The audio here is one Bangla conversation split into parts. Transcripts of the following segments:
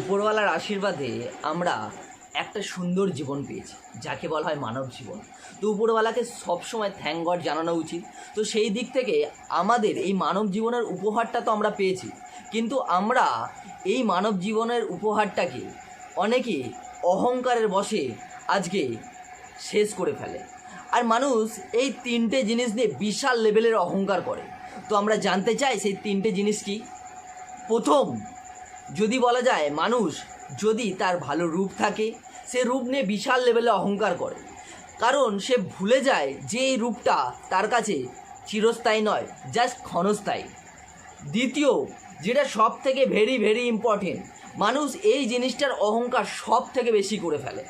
উপরওয়ালার আশীর্বাদে আমরা একটা সুন্দর জীবন পেয়েছি, যাকে বলা হয় মানব জীবন। তো উপরওয়ালাকে সবসময় থ্যাংক গড জানানো উচিত। তো সেই দিক থেকে আমাদের এই মানব জীবনের উপহারটা তো আমরা পেয়েছি, কিন্তু আমরা এই মানব জীবনের উপহারটাকে অনেকে অহংকারের বশে আজকে শেষ করে ফেলে। আর মানুষ এই তিনটে জিনিস নিয়ে বিশাল লেভেলের অহংকার করে। তো আমরা জানতে চাই সেই তিনটে জিনিস কি? প্রথম যদি বলা যায় মানুষ যদি তার ভালো রূপ থাকে, সে রূপ নিয়ে বিশাল লেভেলে অহংকার করে। কারণ সে ভুলে যায় যে এই রূপটা তার কাছে চিরস্থায়ী নয় জাস্ট ক্ষণস্থায়ী। দ্বিতীয়, যেটা সব থেকে ভেরি ভেরি ইম্পর্টেন্ট মানুষ এই জিনিসটার অহংকার সব থেকে বেশি করে ফেলে।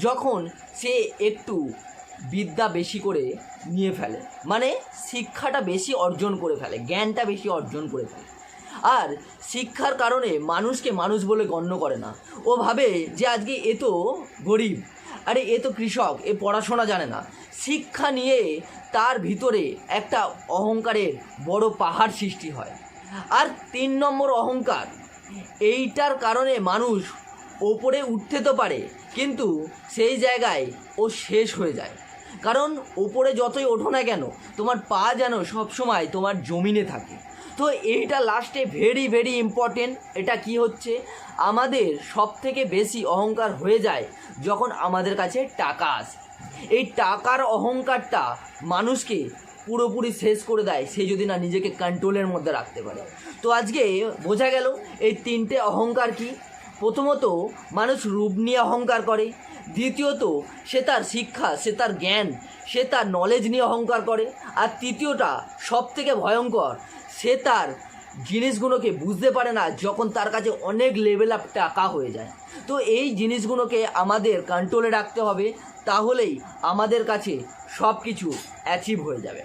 যখন সে একটু বিদ্যা বেশি করে নিয়ে ফেলে মানে শিক্ষাটা বেশি অর্জন করে ফেলে, জ্ঞানটা বেশি অর্জন করে ফেলে। আর শিক্ষার কারণে মানুষকে মানুষ বলে গণ্য করে না। ও ভাবে যে আজকে এ তো গরিব, আরে এ তো কৃষক, এ পড়াশোনা জানে না। শিক্ষা নিয়ে তার ভিতরে একটা অহংকারের বড় পাহাড় সৃষ্টি হয়। আর তিন নম্বর অহংকার, এইটার কারণে মানুষ ওপরে উঠতে তো পারে, কিন্তু সেই জায়গায় ও শেষ হয়ে যায়। কারণ ওপরে যতই ওঠো না কেন, তোমার পা যেন সবসময় তোমার জমিনে থাকে। তো এইটা লাস্টে ভেরি ভেরি ইম্পর্টেন্ট এটা কি হচ্ছে? আমাদের সব থেকে বেশি অহংকার হয়ে যায় যখন আমাদের কাছে টাকা আসে। এই টাকার অহংকারটা মানুষকে পুরোপুরি শেষ করে দেয়, সে যদি না নিজেকে কন্ট্রোলের মধ্যে রাখতে পারে। তো আজকে বোঝা গেল, এই তিনটে অহংকার কি? প্রথমত, মানুষ রূপ নিয়ে অহংকার করে। দ্বিতীয়ত, সে তার শিক্ষা, সে তার জ্ঞান, সে তার নলেজ নিয়ে অহংকার করে। আর তৃতীয়টা সব থেকে ভয়ঙ্কর সে তার জিনিসগুলোকে বুঝতে পারে না যখন তার কাছে অনেক লেভেল আপ টাকা হয়ে যায়। তো এই জিনিসগুলোকে আমাদের কন্ট্রোলে রাখতে হবে, তাহলেই আমাদের কাছে সব কিছু অ্যাচিভ হয়ে যাবে।